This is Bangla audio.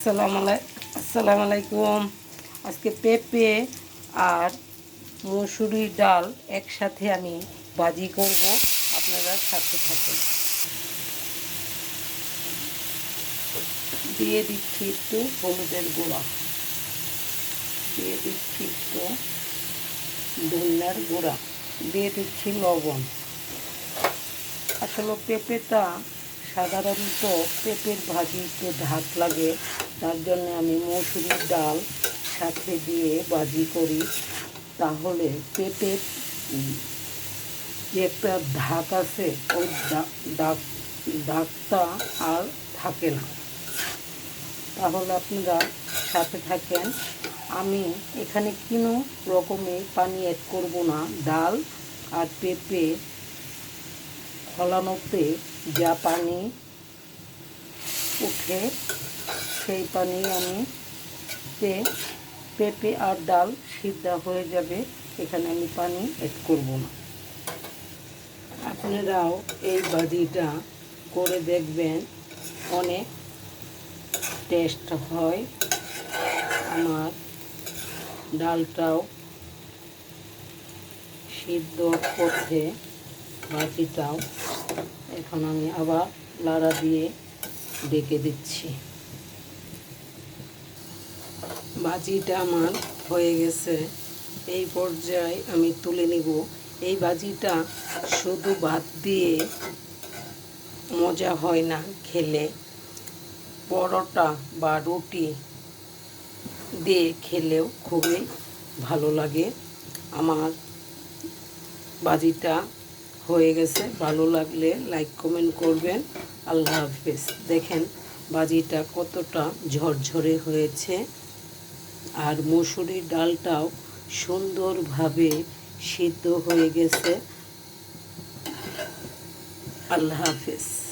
আসসালামু আলাইকুম আজকে পেঁপে আর মসুরি ডাল একসাথে আমি ভাজি করব। আপনারা সাথে থাকুন। দিয়ে দিচ্ছি একটু হলুদের গুঁড়া। দিয়ে দিচ্ছি একটু ধনিয়ার গুঁড়া। দিয়ে দিচ্ছি লবণ। আসলে পেঁপেটা সাধারণত পেঁপের ভাজি একটু ধাক লাগে, তার জন্য আমি মসুরির ডাল সাথে দিয়ে ভাজি করি। তাহলে পেঁপের যে একটা ধাক আছে ওই ডাক দাগটা আর থাকে না। তাহলে আপনারা সাথে থাকেন। আমি এখানে কোনো রকমের পানি অ্যাড করব না। ডাল আর পেঁপে ফলানোতে যা পানি উঠে, সেই পানি আমি তে পেঁপে আর ডাল সিদ্ধ হয়ে যাবে। এখানে আমি পানি অ্যাড করব না। আপনারাও এই ভাজিটা করে দেখবেন, অনেক টেস্ট হয়। আমার ডালটাও সিদ্ধ করতে ভাজিটাও এখন আমি আবার লাড়া দিয়ে ডেকে দিচ্ছি। ভাজিটা আমার হয়ে গেছে। এই পর্যায়ে আমি তুলে নিব। এই ভাজিটা শুধু ভাত দিয়ে মজা হয় না খেলে। পরোটা বা রুটি দিয়ে খেলেও খুবই ভালো লাগে। আমার ভাজিটা হয়ে গেছে। ভালো লাগলে লাইক কমেন্ট করবেন। আল্লাহ হাফেজ। দেখেন বাজিটা কতটা ঝরঝরে হয়েছে। আর মসুরির ডালটাও সুন্দরভাবে সিদ্ধ হয়ে গেছে। আল্লাহ হাফেজ।